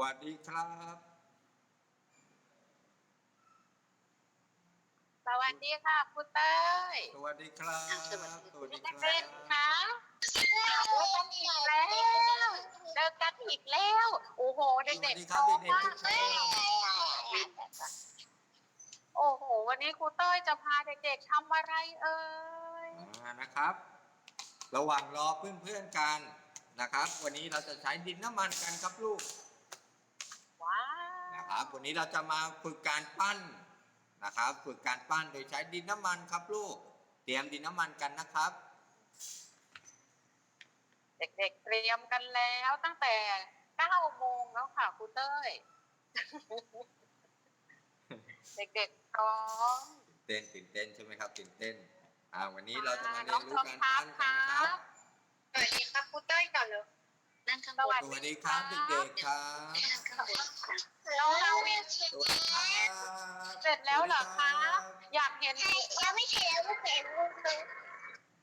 วัสดีครับ สวัสดีค่ะครูเต้ยสวัสดีครับ สวัสดีครัเด็กบๆคะเจอกันอีกแล้ว เจอกันอีกแล้ว โอ้โหเด็กๆโตมากเลยโอ้โห วันนี้ครูเต้ยจะพาเด็กๆทำอะไรเอ่ย อ่านะครับ ระหว่างรอเพื่อนๆกันนะครับ วันนี้เราจะใช้ดินน้ำมันกันครับลูกว้าว นะครับ วันนี้เราจะมาฝึกการปั้นนะครับ ฝึกการปั้นโดยใช้ดินน้ำมันครับลูก เตรียมดินน้ำมันกันนะครับ เด็กๆเตรียมกันแล้วตั้งแต่9โมงแล้วค่ะครูเต้ย เด็กๆพร้อมเต้นตื่นเต้นใช่ไหมครับตื่นเต้น อ่า วันนี้เราจะมาเรีน้ยอนงรู้ทองการทัปั้พนคกันรันะครับบสวัสดีครับครูเต้ยก่อนเลย นั่งข้างสบวัสนสวัสดีครับเด็กๆครับนั่งข้างบนน้องนาวินสวัสดีครับเสร็จแล้วเหรอคะอยากเห็นใช่ยังไม่เสร็จยังไม่เสร็จลูกเลย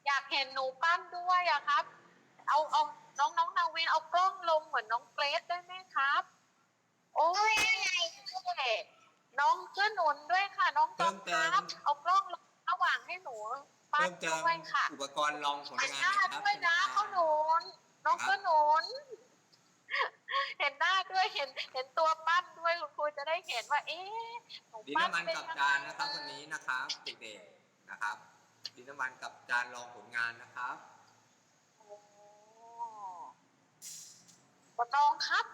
อยากเห็นหนูปั้นด้วยอะครับ เอาเอาน้องน้องนาวินเอากล้องลงเหมือนน้องเกรซได้ไหมครับ โอ้ยน้องเกื้อหนุนด้วยค่ะ น้องจอมครับ เอากล้องลงระหว่างให้หนูปั้เพิ่นมเติมด้วยค่ะอุปกรณ์ลองผลเห็นงาหนน้านะครับด้วยนะเขาหนุน น้องเกื้อหนุน เห็นหน้าด้วยเห็น เห็นตัวปั้นด้วยคุณครูจะได้เห็นว่า เอ๊ะหนูดินปั้นน้ำมันเป็นกับยังไงจานนะครับวันนี้นะครับเด็กๆนะครับ ดินน้ำมันกับจานรองผลงานนะครับโอ้ปะตองครับ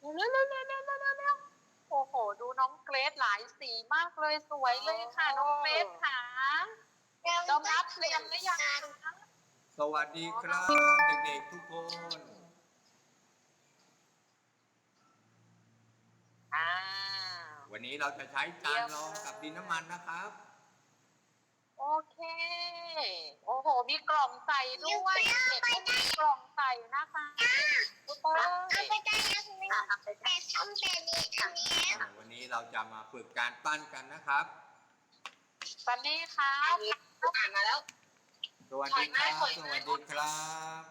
เร็วเร็วเร็วเร็วเร็วเร็วเร็วโอ้โห ดูน้องเกรซหลายสีมากเลยสวยเลยค่ะ น้องเกรซค่ะจอมรับเตรียมหรือยังคะ สวัสดีครับ เด็กๆทุกคนอ้าววันนี้เราจะใช้จานรองกับดินน้ำมันนะครับ โอเค โอ้โห มีกล่องใส่ด้วยเด็กๆก็มีกล่องใส่นะคะทุกคนเอาไปได้ยังไม่แต่ทำแบบนี้ทำนี้วันนี้เราจะมาฝึกการปั้นกันนะครับตอนนี้ครับ อ่านมาแล้ว สวัสดีครับถอยสหน้าวัสดีครับ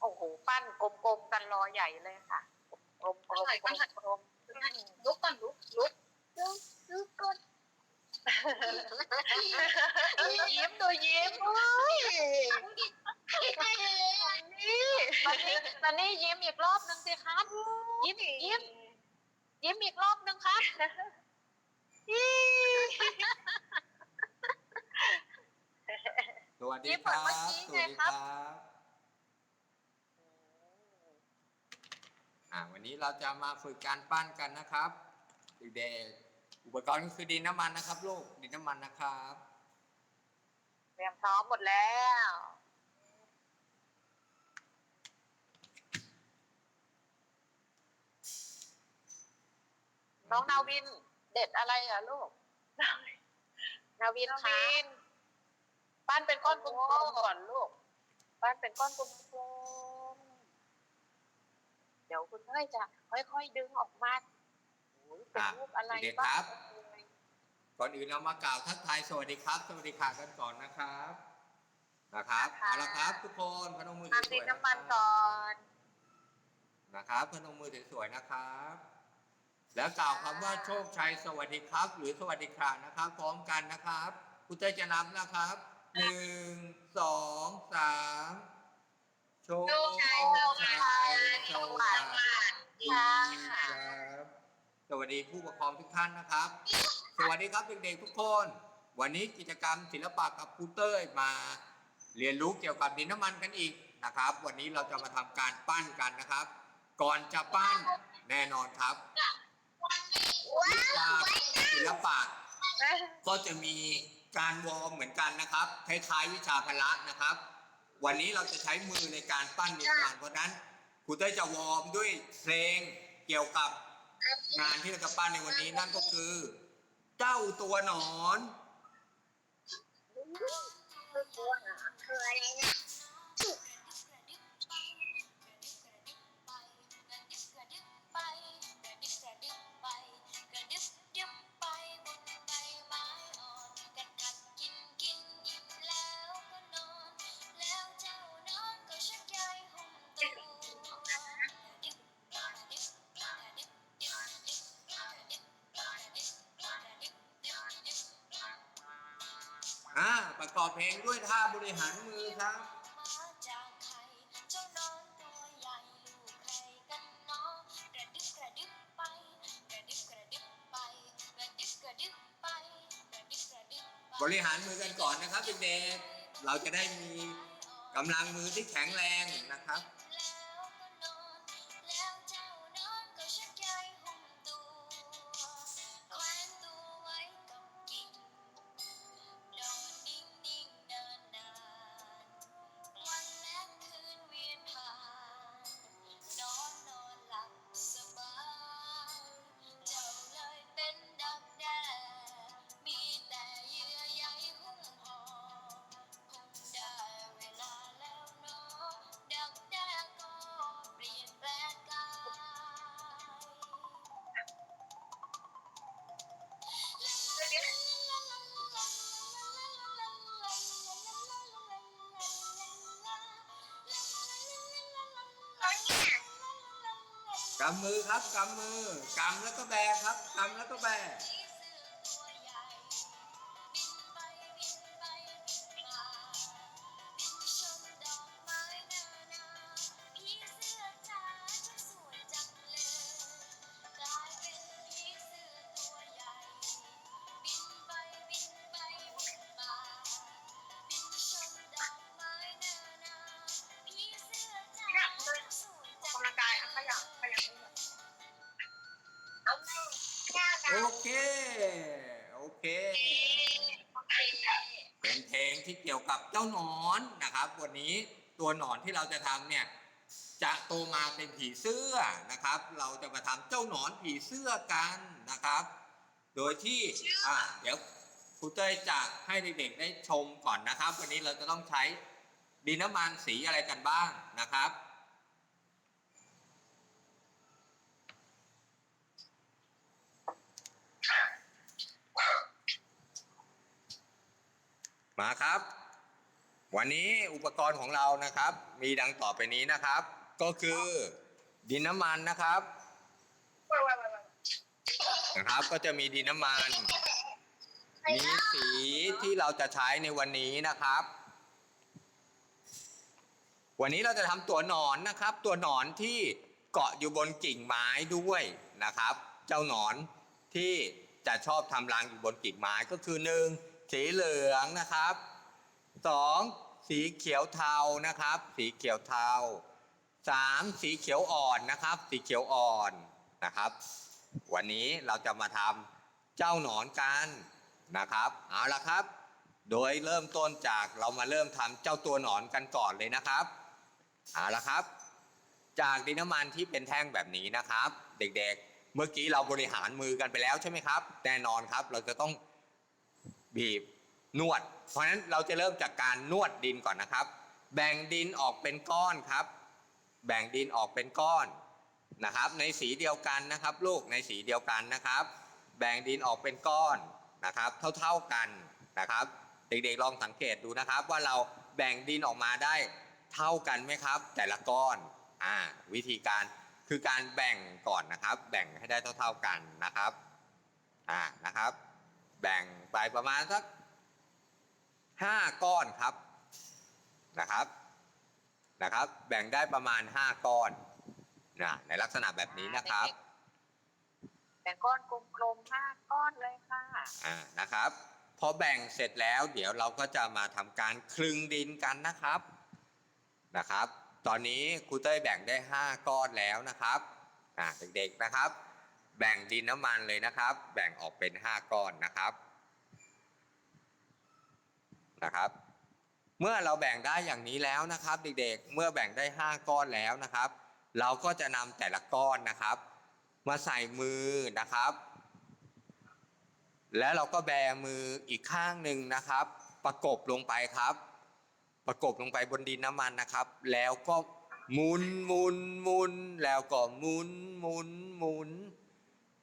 โอ้โห ปั้นกลมๆกันรอใหญ่เลยค่ะกลมๆกลมๆกลมลุกก่อนลุกลุกลุกลุกก่อนๆดูยิ้มดูยิ้มนี่ตอนนี้ตอนนี้ยิ้มอีกรอบหนึ่งสิครับ ยิ้มยิ้มยิ้มอีกรอบหนึ่งครับ สวัสดีครับ สวัสดีครับอ่าวันนี้เราจะมาฝึกการปั้นกันนะครับเด็กๆอุปกรณ์ก็คือดินน้ำมันนะครับลูกดินน้ำมันนะครับเตรียมพร้อมหมดแล้วน้องนาวินเด็ดอะไรเหรอลูก นาวินคะ ปั้นเป็นก้อนกลมๆก่อนลูก ปั้นเป็นก้อนกลมๆเดี๋ยวคุณเต้ยจะค่อยๆดึงออกมาโอ้ยเป็นรูปอะไรบ้างเอ่ยก่อนอื่นเรามากล่าวทักทายสวัสดีครับ สวัสดีค่ะกันก่อนนะครับนะครับเอาละครับ ทุกคนพนมมือสทำดิวนยๆน้ำมันนะครับก่อนนะครับพนมมือสวยๆนะครับ แล้วกล่าวคำว่าโชคชัยสวัสดีครับ หรือสวัสดีค่ะนะครับ พร้อมกันนะครับคุณเต้ยจะนับนะครับ หนึ่งสองสามโชคชัยสวัสดีครับ สวัสดีผู้ปกครองทุกท่านนะครับ สวัสดีครับเด็กๆทุกคน วันนี้กิจกรรมศิลปะกับครูเต้ยมา เรียนรู้เกี่ยวกับดินน้ำมันกันอีกนะครับ วันนี้เราจะมาทำการปั้นกันนะครับ ก่อนจะปั้นแน่นอนครับวิชาศิลปะก็จะมี การวอร์มเหมือนกันนะครับคล้ายๆวิชาพละนะครับ วันนี้เราจะใช้มือในการปั้นดินน้ำมันเพราะนั้นครูเต้ยจะวอร์มด้วยเพลงเกี่ยวกับงานที่เราจะปั้นในวันนี้นั่นก็คือ เจ้าตัวหนอนคืออะไรนะ ประกอบเพลงด้วยท่าบริหารมือครับบริหารมือกันก่อนนะครับเด็กๆเราจะได้มีกำลังมือที่แข็งแรงนะครับ กำมือครับกำมือกำแล้วก็แบครับกำแล้วก็แบ ที่เกี่ยวกับเจ้าหนอนนะครับ วันนี้ตัวหนอนที่เราจะทำเนี่ยจะโตมาเป็นผีเสื้อนะครับ เราจะมาทำเจ้าหนอนผีเสื้อกันนะครับ โดยที่อะเดี๋ยวครูเต้ยจะให้เด็กๆได้ชมก่อนนะครับ วันนี้เราจะต้องใช้ดินน้ำมันสีอะไรกันบ้างนะครับ มาครับ วันนี้อุปกรณ์ของเรานะครับ มีดังต่อไปนี้นะครับ ก็คือดินน้ำมันนะครับนะครับ ก็จะมีดินน้ำมัน มีสีที่เราจะใช้ในวันนี้นะครับ วันนี้เราจะทำตัวหนอนนะครับ ตัวหนอนที่เกาะอยู่บนกิ่งไม้ด้วยนะครับ เจ้าหนอนที่จะชอบทำรังอยู่บนกิ่งไม้ก็คือหนึ่ง สีเหลืองนะครับสองสีเขียวเทานะครับ สีเขียวเทาสามสีเขียวอ่อนนะครับ สีเขียวอ่อนนะครับ วันนี้เราจะมาทำเจ้าหนอนกันนะครับเอาละครับ โดยเริ่มต้นจากเรามาเริ่มทำเจ้าตัวหนอนกันก่อนเลยนะครับเอาละครับ จากดินน้ำมันที่เป็นแท่งแบบนี้นะครับ เด็กๆ เมื่อกี้เราบริหารมือกันไปแล้วใช่ไหมครับแน่นอนครับ เราจะต้อง บีบนวด เพราะฉะนั้นเราจะเริ่มจากการนวดดินก่อนนะครับ แบ่งดินออกเป็นก้อนครับ แบ่งดินออกเป็นก้อนนะครับ ในสีเดียวกันนะครับ ลูกในสีเดียวกันนะครับ แบ่งดินออกเป็นก้อนนะครับ เท่าๆกันนะครับ เด็กๆลองสังเกตดูนะครับ ว่าเราแบ่งดินออกมาได้เท่ากันไหมครับ แต่ละก้อนอ่าวิธีการคือการแบ่งก่อนนะครับ แบ่งให้ได้เท่า ๆกันนะครับอ่านะครับ แบ่งไปประมาณสักห้าก้อนครับนะครับนะครับ แบ่งได้ประมาณห้าก้อนนะในลักษณะแบบนี้นะครับ แบ่งก้อนกลมๆห้าก้อนเลยค่ะอ่านะครับ พอแบ่งเสร็จแล้ว เดี๋ยวเราก็จะมาทำการคลึงดินกันนะครับนะครับ ตอนนี้ครูเต้ยแบ่งได้5ก้อนแล้วนะครับอ่าเด็กๆนะครับ แบ่งดินน้ำมันเลยนะครับ แบ่งออกเป็น 5 ก้อนนะครับนะครับ เมื่อเราแบ่งได้อย่างนี้แล้วนะครับ เด็กๆ เมื่อแบ่งได้ 5 ก้อนแล้วนะครับ เราก็จะนำแต่ละก้อนนะครับ มาใส่มือนะครับ แล้วเราก็แบมืออีกข้างหนึ่งนะครับ ประกบลงไปครับ ประกบลงไปบนดินน้ำมันนะครับ แล้วก็หมุนหมุนหมุนแล้วก็หมุนหมุนหมุน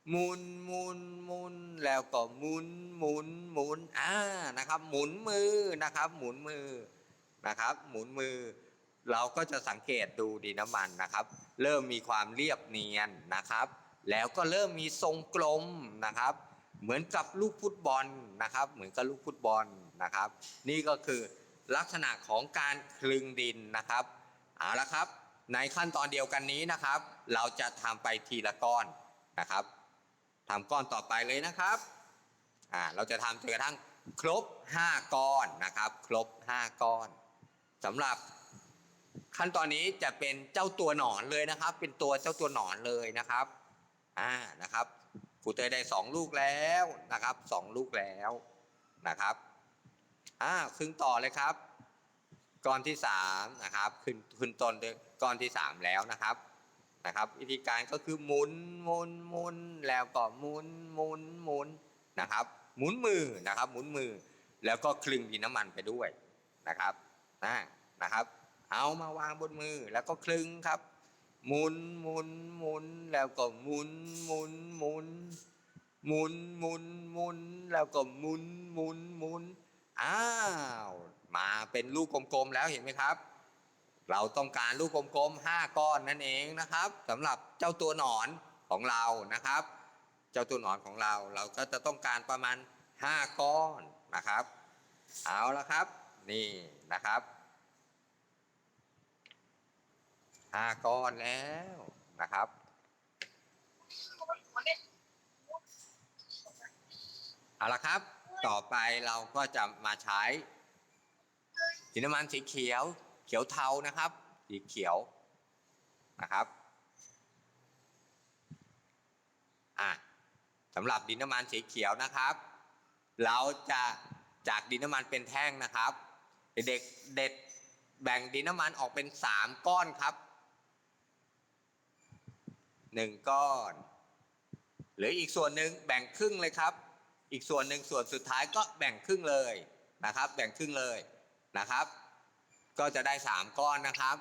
หมุนหมุนหมุนแล้วก็หมุนหมุนหมุนอ่านะครับ หมุนมือนะครับ หมุนมือนะครับ หมุนมือ เราก็จะสังเกตดูดินน้ำมันนะครับ เริ่มมีความเรียบเนียนนะครับ แล้วก็เริ่มมีทรงกลมนะครับ เหมือนกับลูกฟุตบอลนะครับ เหมือนกับลูกฟุตบอลนะครับ นี่ก็คือลักษณะของการคลึงดินนะครับเอาละครับ ในขั้นตอนเดียวกันนี้นะครับ เราจะทำไปทีละก้อนนะครับ ทำก้อนต่อไปเลยนะครับอ่าเราจะทำจนกระทั่งครบ 5 ก้อนนะครับ ครบ 5 ก้อนสำหรับขั้นตอนนี้จะเป็นเจ้าตัวหนอนเลยนะครับ เป็นตัวเจ้าตัวหนอนเลยนะครับอ่านะครับครูเตยได้ 2 ลูกแล้วนะครับสองลูกแล้วนะครับอ่าครึ่งต่อเลยครับก้อนที่3นะครับขึ้นขึ้นต้นด้วยก้อนที่ 3 แล้วนะครับ นะครับ วิธีการก็คือหมุนหมุนหมุนแล้วก็หมุนหมุนหมุนนะครับหมุนมือนะครับหมุนมือ แล้วก็คลึงดินน้ำมันไปด้วยนะครับนะนะครับ เอามาวางบนมือแล้วก็คลึงครับ หมุนหมุนหมุนแล้วก็หมุนหมุนหมุนหมุนหมุนหมุนแล้วก็หมุนหมุนหมุนอ้าวมาเป็นลูกกลมๆแล้วเห็นไหมครับ เราต้องการลูกกลมๆ5ก้อนนั่นเองนะครับสำหรับเจ้าตัวหนอนของเรานะครับ เจ้าตัวหนอนของเราเราก็จะต้องการประมาณ 5 ก้อนนะครับ เอาละครับ นี่นะครับ5ก้อนแล้วนะครับ เอาละครับ ต่อไปเราก็จะมาใช้สีน้ำมันสีเขียว เขียวเทานะครับ สีเขียวนะครับอะสำหรับดินน้ำมันสีเขียวนะครับ เราจะจากดินน้ำมันเป็นแท่งนะครับ เด็กเด็ดแบ่งดินน้ำมันออกเป็นสามก้อนครับหนึ่งก้อนหรืออีกส่วนหนึ่งแบ่งครึ่งเลยครับ อีกส่วนหนึ่งส่วนสุดท้ายก็แบ่งครึ่งเลยนะครับ แบ่งครึ่งเลยนะครับ ก็จะได้สามก้อนนะครับ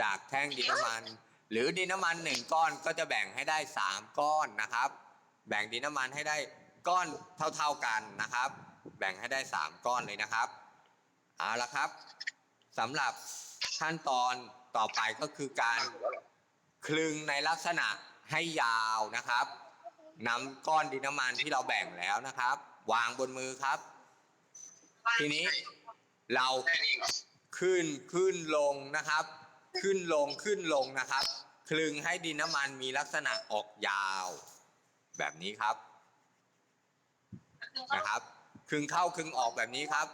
จากแท่งดินน้ำมัน หรือดินน้ำมันหนึ่งก้อนก็จะแบ่งให้ได้สามก้อนนะครับ แบ่งดินน้ำมันให้ได้ก้อนเท่าๆกันนะครับ แบ่งให้ได้สามก้อนเลยนะครับเอาละครับสำหรับขั้นตอนต่อไปก็คือการคลึงในลักษณะให้ยาวนะครับนำก้อนดินน้ำมันที่เราแบ่งแล้วนะครับ วางบนมือครับ ทีนี้เรา ขึ้นขึ้นลงนะครับ ขึ้นลงขึ้นลงนะครับ คลึงให้ดินน้ำมันมีลักษณะออกยาว แบบนี้ครับนะครับ คลึงเข้าคลึงออกแบบนี้ครับ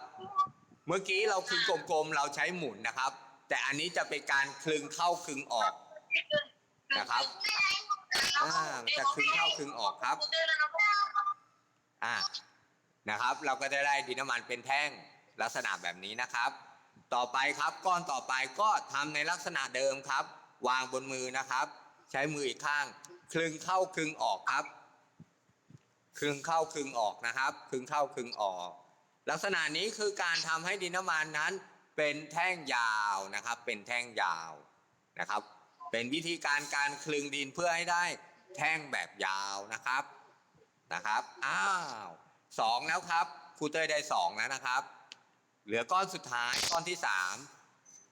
เมื่อกี้เราคลึงกลมๆเราใช้หมุนนะครับ แต่อันนี้จะเป็นการคลึงเข้าคลึงออกนะครับอ่ามันจะคลึงเข้าคลึงออกครับอ่านะครับ เราก็จะได้ดินน้ำมันเป็นแท่งลักษณะแบบนี้นะครับ ต่อไปครับก้อนต่อไปก็ทำในลักษณะเดิมครับ วางบนมือนะครับ ใช้มืออีกข้าง คลึงเข้าคลึงออกครับ คลึงเข้าคลึงออกนะครับ คลึงเข้าคลึงออก ลักษณะนี้คือการทำให้ดินน้ำมันนั้น เป็นแท่งยาวนะครับ เป็นแท่งยาวนะครับ เป็นวิธีการการคลึงดินเพื่อให้ได้แท่งแบบยาวนะครับนะครับอ้าวสองแล้วครับครูเต้ยได้สองแล้วนะครับ เหลือก้อนสุดท้ายก้อนที่สาม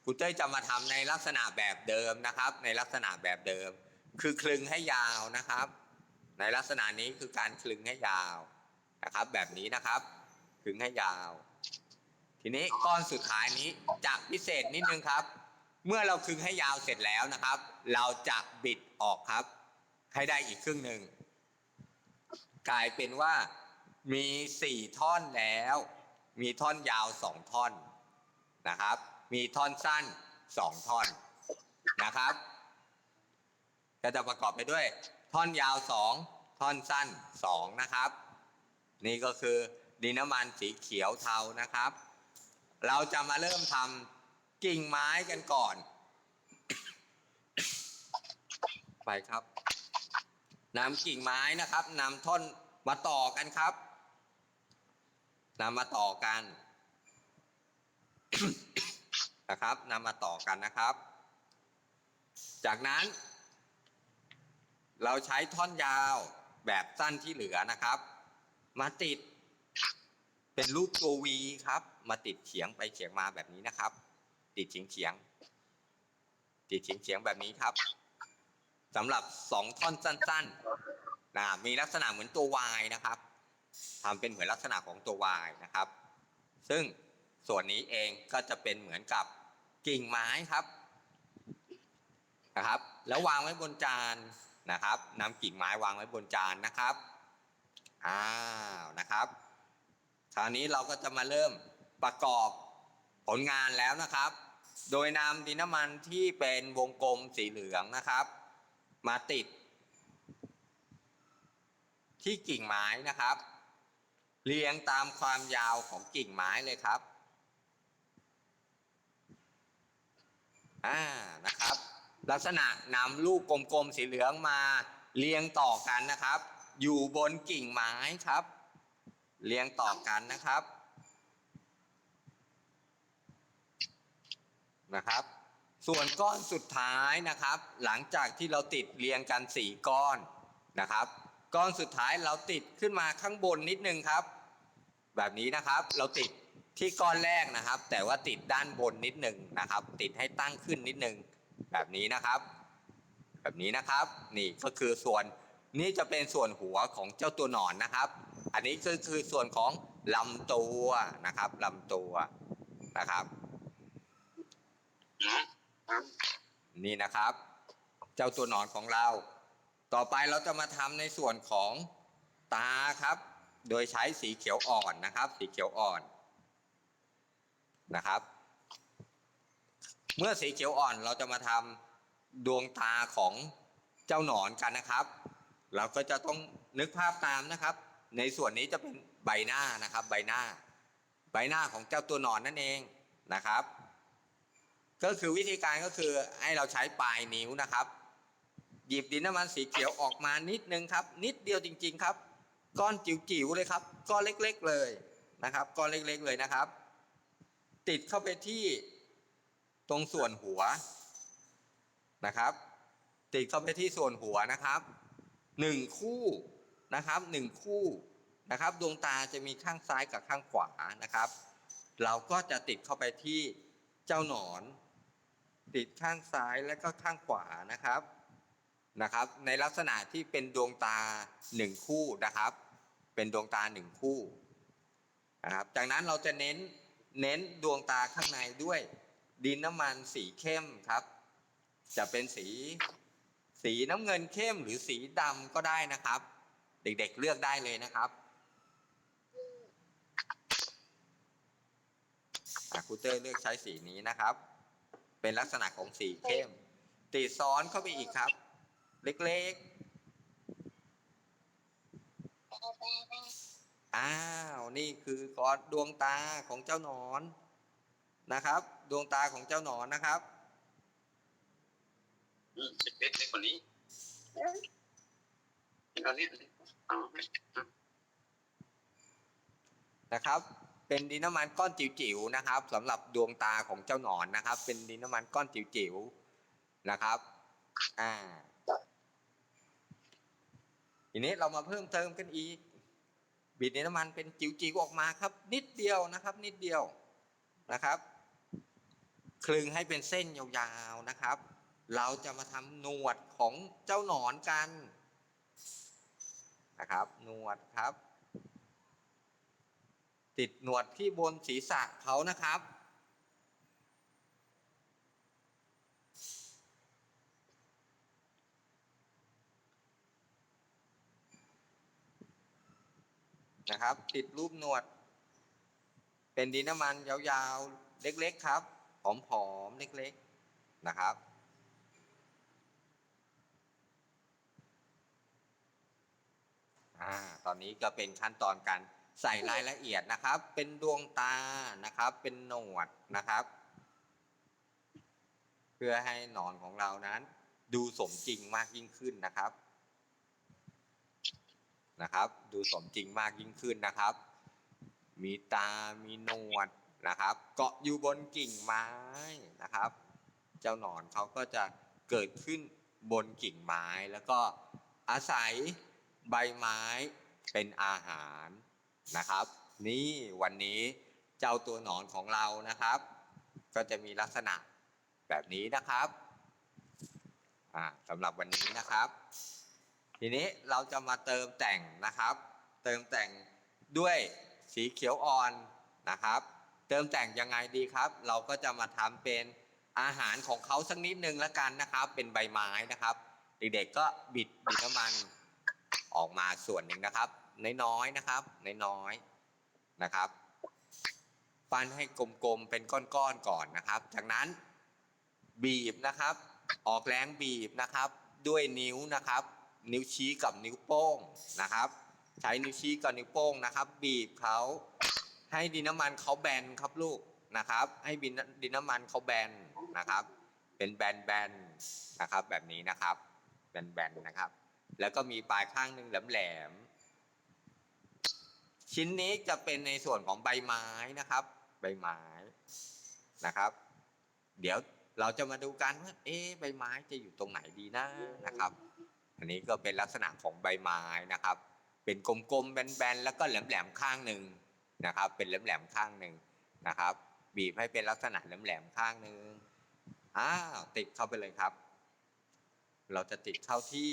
ครูเต้ยจะมาทำในลักษณะแบบเดิมนะครับ ในลักษณะแบบเดิม คือคลึงให้ยาวนะครับ ในลักษณะนี้คือการคลึงให้ยาวนะครับ แบบนี้นะครับคลึงให้ยาว ทีนี้ก้อนสุดท้ายนี้จะพิเศษนิดนึงครับ เมื่อเราคลึงให้ยาวเสร็จแล้วนะครับ เราจะบิดออกครับ ให้ได้อีกครึ่งหนึ่งกลายเป็นว่ามีสี่ท่อนแล้ว มีท่อนยาวสองท่อนนะครับ มีท่อนสั้นสองท่อนนะครับ ก็จะประกอบไปด้วย ท่อนยาวสองท่อนสั้นสองนะครับ นี่ก็คือดินน้ำมันสีเขียวเทานะครับ เราจะมาเริ่มทำกิ่งไม้กันก่อน ไปครับนำกิ่งไม้นะครับนำท่อนมาต่อกันครับ นำมาต่อกัน นะครับนำมาต่อกันนะครับ จากนั้น เราใช้ท่อนยาวแบบสั้นที่เหลือนะครับ มาติด เป็นรูปตัววีครับ มาติดเฉียงไปเฉียงมาแบบนี้นะครับ ติดเฉียงเฉียงติดเฉียงเฉียงแบบนี้ครับสำหรับสองท่อนสั้นๆนะมีลักษณะเหมือนตัววายนะครับ ทำเป็นเหมือนลักษณะของตัววายนะครับ ซึ่งส่วนนี้เองก็จะเป็นเหมือนกับกิ่งไม้ครับนะครับ แล้ววางไว้บนจานนะครับนำกิ่งไม้วางไว้บนจานนะครับอ้าวนะครับ คราวนี้เราก็จะมาเริ่มประกอบผลงานแล้วนะครับ โดยนำดินน้ำมันที่เป็นวงกลมสีเหลืองนะครับ มาติด ที่กิ่งไม้นะครับ เรียงตามความยาวของกิ่งไม้เลยครับ อ่า นะครับ ลักษณะนำลูกกลมๆสีเหลืองมาเรียงต่อกันนะครับ อยู่บนกิ่งไม้ครับ เรียงต่อกันนะครับ นะครับ ส่วนก้อนสุดท้ายนะครับ หลังจากที่เราติดเรียงกันสี่ก้อนนะครับก้อนสุดท้ายเราติดขึ้นมาข้างบนนิดนึงครับ แบบนี้นะครับ เราติดที่ก้อนแรกนะครับ แต่ว่าติดด้านบนนิดหนึ่งนะครับ ติดให้ตั้งขึ้นนิดหนึ่งแบบนี้นะครับ แบบนี้นะครับ นี่ก็คือส่วนนี่จะเป็นส่วนหัวของเจ้าตัวหนอนนะครับ อันนี้ก็คือส่วนของลำตัวนะครับลำตัวนะครับ นี่นะครับ เจ้าตัวหนอนของเรา ต่อไปเราจะมาทำในส่วนของตาครับ โดยใช้สีเขียวอ่อนนะครับ สีเขียวอ่อนนะครับ เมื่อสีเขียวอ่อนเราจะมาทำดวงตาของเจ้าหนอนกันนะครับ เราก็จะต้องนึกภาพตามนะครับ ในส่วนนี้จะเป็นใบหน้านะครับ ใบหน้า ใบหน้าของเจ้าตัวหนอนนั่นเองนะครับ ก็คือวิธีการก็คือให้เราใช้ปลายนิ้วนะครับ หยิบดินน้ำมันสีเขียวออกมานิดนึงครับ นิดเดียวจริง ๆ ครับ ก้อนจิ๋วๆเลยครับ ก้อนเล็กๆเลยนะครับ ก้อนเล็กๆเลยนะครับ ติดเข้าไปที่ตรงส่วนหัวนะครับ ติดเข้าไปที่ส่วนหัวนะครับหนึ่งคู่นะครับหนึ่งคู่นะครับ ดวงตาจะมีข้างซ้ายกับข้างขวานะครับ เราก็จะติดเข้าไปที่เจ้าหนอน ติดข้างซ้ายและก็ข้างขวานะครับนะครับ ในลักษณะที่เป็นดวงตาหนึ่งคู่นะครับ เป็นดวงตาหนึ่งคู่นะครับ จากนั้นเราจะเน้นเน้นดวงตาข้างในด้วย ดินน้ำมันสีเข้มครับ จะเป็นสีสีน้ำเงินเข้มหรือสีดำก็ได้นะครับ เด็กๆเลือกได้เลยนะครับครูเตอร์เลือกใช้สีนี้นะครับ เป็นลักษณะของสีเข้ม ติดซ้อนเข้าไปอีกครับ เล็กๆ อ้าวนี่คือก้อนดวงตาของเจ้าหนอนนะครับ ดวงตาของเจ้าหนอนนะครับอืมเล็กเล็กกว่านี้เราเรียกเอานะครับ เป็นดินน้ำมันก้อนจิ๋วๆนะครับสำหรับดวงตาของเจ้าหนอนนะครับ เป็นดินน้ำมันก้อนจิ๋วๆนะครับ อ่า ทีนี้เรามาเพิ่มเติมกันอีก บิดในน้ำมันเป็นจิ๋วๆออกมาครับ นิดเดียวนะครับ นิดเดียวนะครับคลึงให้เป็นเส้นยาวๆนะครับ เราจะมาทำหนวดของเจ้าหนอนกันนะครับ หนวดครับ ติดหนวดที่บนศีรษะเขานะครับ นะครับ ติดรูปหนวด เป็นดินน้ำมันยาวๆ เล็กๆครับ ผอมๆ เล็กๆ นะครับ อ่า ตอนนี้ก็เป็นขั้นตอนการใส่รายละเอียดนะครับ เป็นดวงตานะครับ เป็นหนวดนะครับ เพื่อให้หนอนของเรานั้น ดูสมจริงมากยิ่งขึ้นนะครับ นะครับ ดูสมจริงมากยิ่งขึ้นนะครับ มีตา มีหนวดนะครับ เกาะอยู่บนกิ่งไม้นะครับ เจ้าหนอนเขาก็จะเกิดขึ้นบนกิ่งไม้ แล้วก็อาศัยใบไม้เป็นอาหารนะครับ นี่วันนี้เจ้าตัวหนอนของเรานะครับ ก็จะมีลักษณะแบบนี้นะครับสำหรับวันนี้นะครับ ทีนี้เราจะมาเติมแต่งนะครับ เติมแต่งด้วยสีเขียวอ่อนนะครับ เติมแต่งยังไงดีครับ เราก็จะมาทำเป็นอาหารของเขาสักนิดนึงแล้วกันนะครับ เป็นใบไม้นะครับ เด็กๆก็บิดดินน้ำมันออกมาส่วนหนึ่งนะครับ น้อยๆนะครับน้อยๆนะครับปั้นให้กลมๆเป็นก้อนๆก่อนนะครับ จากนั้นบีบนะครับ ออกแรงบีบนะครับ ด้วยนิ้วนะครับ นิ้วชี้กับนิ้วโป้งนะครับ ใช้นิ้วชี้กับนิ้วโป้งนะครับ บีบเขาให้ดินน้ำมันเขาแบนครับลูกนะครับ ให้ดินดินน้ำมันเขาแบนนะครับ เป็นแบนๆนนะครับ แบบนี้นะครับ แบนๆนนะครับ แล้วก็มีปลายข้างหนึ่งแหลมๆชิ้นนี้จะเป็นในส่วนของใบไม้นะครับ ใบไม้นะครับ เดี๋ยวเราจะมาดูกันว่าเอ๊ใบไม้จะอยู่ตรงไหนดีนะนะครับ อันนี้ก็เป็นลักษณะของใบไม้นะครับ เป็นกลมๆแบนๆแล้วก็แหลมๆข้างหนึ่งนะครับ เป็นแหลมๆข้างหนึ่งนะครับ บีบให้เป็นลักษณะแหลมๆข้างหนึ่งอ้าวติดเข้าไปเลยครับ เราจะติดเข้าที่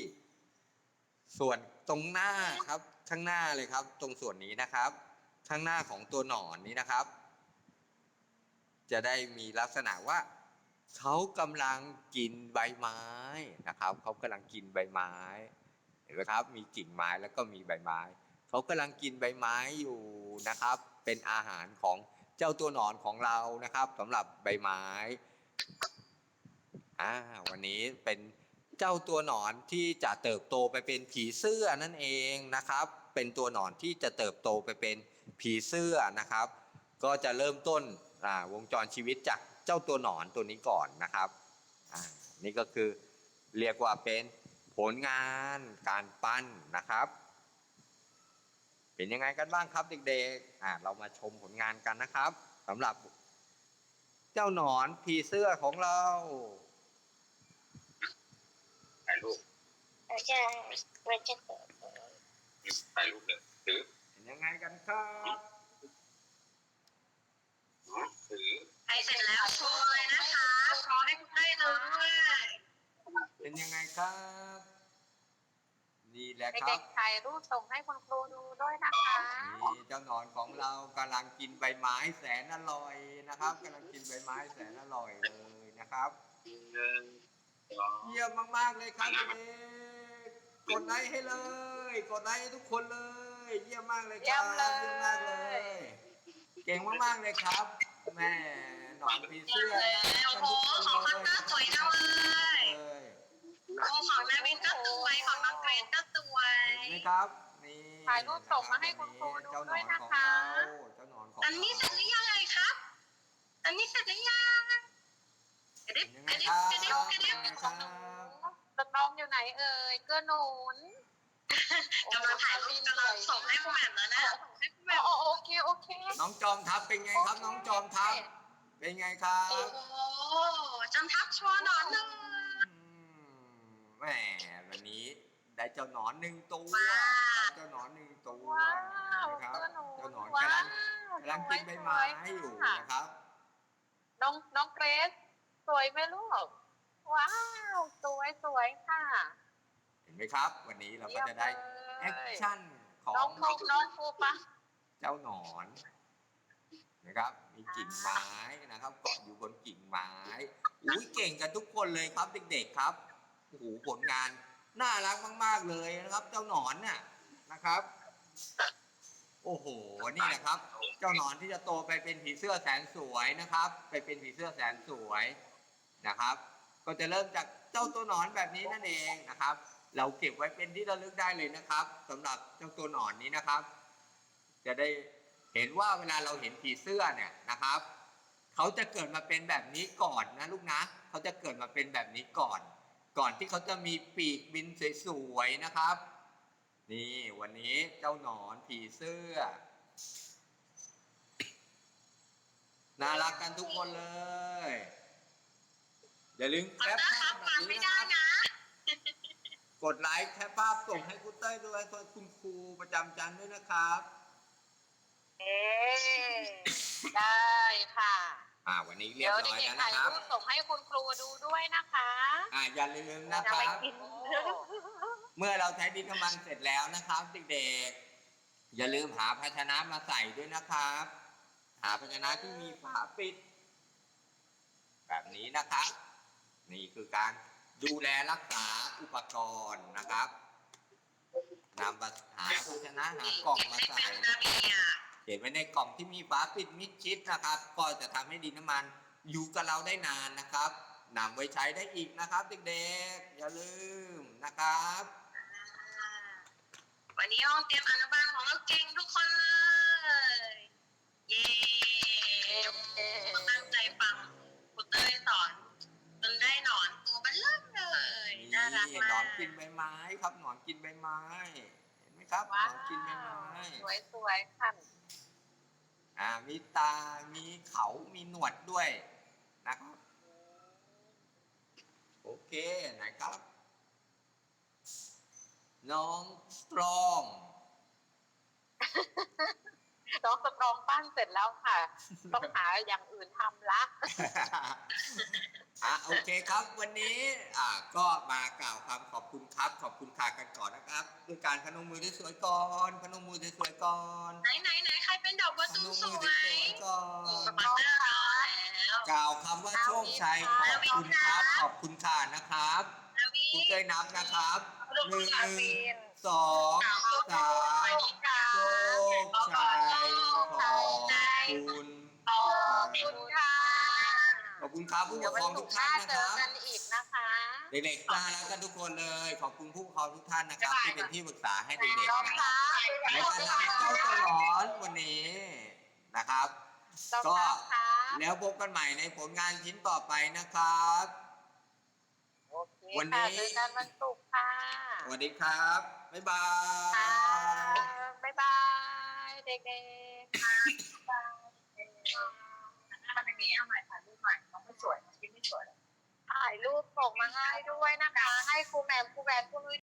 ส่วนตรงหน้าครับข้างหน้าเลยครับ ตรงส่วนนี้นะครับ ข้างหน้าของตัวหนอนนี้นะครับ จะได้มีลักษณะว่า เขากำลังกินใบไม้นะครับ เขากำลังกินใบไม้เห็นไหมครับ มีกิ่งไม้แล้วก็มีใบไม้ เขากำลังกินใบไม้อยู่นะครับ เป็นอาหารของเจ้าตัวหนอนของเรานะครับสำหรับใบไม้อ่าวันนี้เป็นเจ้าตัวหนอนที่จะเติบโตไปเป็นผีเสื้อนั่นเองนะครับ เป็นตัวหนอนที่จะเติบโตไปเป็นผีเสื้อนะครับ ก็จะเริ่มต้นวงจรชีวิตจาก เจ้าตัวหนอนตัวนี้ก่อนนะครับอ่านี่ก็คือเรียกว่าเป็นผลงานการปั้นนะครับ เป็นยังไงกันบ้างครับเด็กๆอ่าเรามาชมผลงานกันนะครับสำหรับเจ้าหนอนผีเสื้อของเราถ่ายรูปเราจะเราจะถ่ายรูปเลยถือเป็นยังไงกันครับถือ ไปเสร็จแล้วโชว์เลยนะคะขอให้คุณได้เลยเป็นยังไงครับนี่แหละครัเด็บกๆถ่ายรูปส่งให้คุณครูดูด้วยนะคะนี่เจ้าหนอนของเรากำลังกินใบไม้แสนอร่อยนะครับกำลังกินใบไม้แสนอร่อยเลยนะครับหนึ่งสองเยี่ยมมากๆเลยครับเด็กๆกดไลค์ให้เลย กดไลค์ให้ทุกคนเลย เยี่ยมมากเลยครับเยี่ยมเลยเยี่ยมมากเลย เก่งมากๆเลยครับ แม่หนอนผีเสื้อน่ารักกันทุกคนเลยโอ้โหของมันน่าสวยจังเลยเลยโอ้ของนาวินก็สวยของน้องเกรนก็สวยเห็นไหมครับนี่ถ่ายรูปส่งมาให้คุณครูดูเจ้าหนด้อวยนนะของคะเราเจ้าหนอนของอันนี้เสร็จหรือยังไงครับ อันนี้เสร็จหรือยังกระดิบเป็นยังไงกระดิคบรับกระดิบกระดิบครับตน้องอยู่ไหนเอ่ยเกื้อหนุน กำลังถ่ายรูปกำลังส่งให้คุณแหม่มแล้วนะส่งให้คุณแหม่มโอ้โอเคโอเคน้องจอมทัพเป็นไงครับน้องจอมทัพเป็นไงครับโอ้โหจำทับโชว์หนอนหนึ่งอืมแหมวันนี้ได้เจ้าหนอนหนึ่งตัวว้าวครับเจ้าหนอนหนึ่งตัวว้าวนะครับเกื้อหนุนเจ้าหนอนว้ากำลังวกำลังกินใบไม้อยู่ค่ะนะครับ น้องน้องเกรซสวยไหมลูกว้าว สวยสวยค่ะเห็น ไหมครับ วันนี้เราก็จะได้แอคชั่นขอน้องงฟูน้องฟูปะเจ้าหนอนนะครับ มีกิ่งไม้นะครับเกาะอยู่บนกิ่งไม้อุ้ยเก่งกันทุกคนเลยครับเด็กๆครับโอ้โหผลงานน่ารักมาก ๆเลยนะครับ เจ้าหนอนน่ะนะครับ โอ้โหนี่นะครับ เจ้าหนอนที่จะโตไปเป็นผีเสื้อแสนสวยนะครับ ไปเป็นผีเสื้อแสนสวยนะครับ ก็จะเริ่มจากเจ้าตัวหนอนแบบนี้นั่นเองนะครับ เราเก็บไว้เป็นที่ระลึกได้เลยนะครับสำหรับเจ้าตัวหนอนนี้นะครับ จะได้เห็นว่าเวลาเราเห็นผีเสื้อเนี่ยนะครับเขาจะเกิดมาเป็นแบบนี้ก่อนนะลูกนะเขาจะเกิดมาเป็นแบบนี้ก่อน ก่อนที่เขาจะมีปีกบินสวยๆนะครับ นี่วันนี้เจ้าหนอนผีเสื้อน่ารักกันทุกคนเลยอย่าลืมแคปปเตอร์ภาครัพบแบบวางนี้ไม่นะได้ครับนะ กดไลค์แคปภาพส่งให้คุณเต้ยด้วยส่วนคุณครูประจำชั้นด้วยนะครับ เอ๊ได้ค่ะ อ่า วันนี้เรียเดี๋บยวร้อยเด็แล้กวๆนะถ่ายครับ รูปส่งให้คุณครูดูด้วยนะคะอ่าอย่าลืมนะคจะรัไปบกิน เมื่อเราใช้ดินน้ำมันเสร็จแล้วนะครับเด็กๆ อย่าลืมหาภาชนะมาใส่ด้วยนะครับหหาภาชนะที่มีฝาปิด แบบนี้นะครับ นี่คือการ ดูแลรักษาอุปกรณ์นะครับนำมาหาภาชนะหากล่องมาใส่เก็บไว้ในกล่องที่มีฝาปิดมิดชิดนะครับ ก็จะทำให้ดินน้ำมันอยู่กับเราได้นานนะครับนำไว้ใช้ได้อีกนะครับเด็กๆ อย่าลืมนะครับ วันนี้ห้องเตรียมอนุบาลของเราเก่งทุกคนเลย เย้ตั้งใจฟังครูเต้ยสอนจนได้หนอนตัวเบันเริ่ม เลยนี่น่ารักหนมาอกนกินใบไม้ครับหนอนกินใบไม้เห็นไหมครับหนว้าอนกินใบไม้สวยสวยๆค่ะอ่ามีตา มีเขา มีหนวดด้วยนะครับ โอเคไหนครับ น้องสตรอง น้องสตรองปั้นเสร็จแล้วค่ะ ต้องหาอย่างอื่นทำละอะโอเคครับ วันนี้อ่าก็มากล่าวคำขอบคุณครับ ขอบคุณค่ะกันก่อนนะครับด้วยการพนมมือสวยๆก่อนพนมมือสวยๆก่อนไหนไหนไหนใครเป็นดอกบัวพตูนมมสมือวสวยยๆก่อนสปอนเซอร์เราแล้วกล่าวคำว่าโชคชัยขอบคุณครับ ขอบคุณค่ะนะครับนาวีคุณเต้ยนับนะครับหนึ่งอาวินสองสามค่ะโชคชัย ขอบคุณขอบคุณค่ะขอบคุณครับผู้ปเดี๋ยวกวันครองศุทุกกร์หท่าน้านนะเจคอรับกันอีกนะคะเด็กๆน่ารักกันทุกคนเลย ขอบคุณผู้ปกครองทุกท่านนะครับ ที่เป็นที่ปรึกษาให้เด็กน้องๆนะคะในการทำเจ้าตัวร้อนวันนี้นะครับน้องก็คะแล้วพบกันใหม่ในผลงานชิ้นต่อไปนะครับโอเควันนี้ค่ะเจอกันวันศุกร์ค่ะสวัสดีครับ บ๊ายบาค่ะยบ๊ายบายเด็กๆ ค่ะทำอย่างนี้เอาใหม่ถ่ายรูปใหม่น้องไม่สวยไม่สวยถ่ายรูปส่งมาให้ด้วยนะคะ ให้ครูแหม่มครูแหวนครูนุ้ย